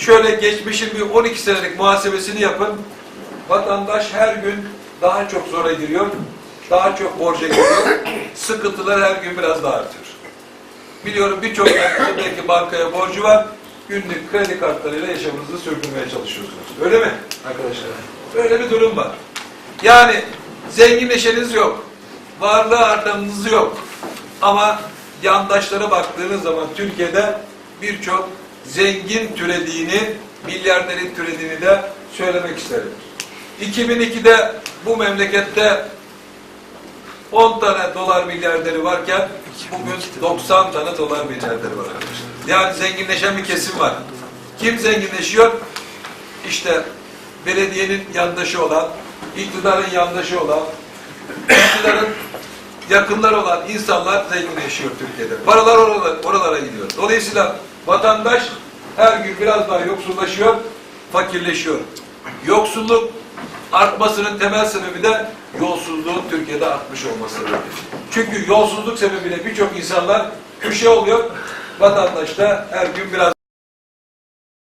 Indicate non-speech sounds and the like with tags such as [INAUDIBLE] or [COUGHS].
Şöyle geçmişin bir 12 senelik muhasebesini yapın. Vatandaş her gün daha çok zora giriyor. Daha çok borca giriyor. [COUGHS] Sıkıntılar her gün biraz daha artıyor. Biliyorum birçok belki bankaya borcu var. Günlük kredi kartlarıyla yaşamınızı sürdürmeye çalışıyorsunuz. Öyle mi arkadaşlar? Böyle bir durum var. Yani zenginleşeniz yok. Varlığı artanınız yok. Ama yandaşlara baktığınız zaman Türkiye'de birçok zengin türediğini, milyarderin türediğini de söylemek isterim. 2002'de bu memlekette 10 tane dolar milyarderi varken bugün 90 tane dolar milyarderi var. Yani zenginleşen bir kesim var. Kim zenginleşiyor? İşte belediyenin yandaşı olan, iktidarın yandaşı olan, iktidarın yakınlar olan insanlar zenginleşiyor Türkiye'de. Paralar oralara, oralara gidiyor. Dolayısıyla vatandaş her gün biraz daha yoksullaşıyor, fakirleşiyor. Yoksulluk artmasının temel sebebi de yolsuzluğun Türkiye'de artmış olması. Çünkü yolsuzluk sebebiyle birçok insanlar köşe oluyor, vatandaş da her gün biraz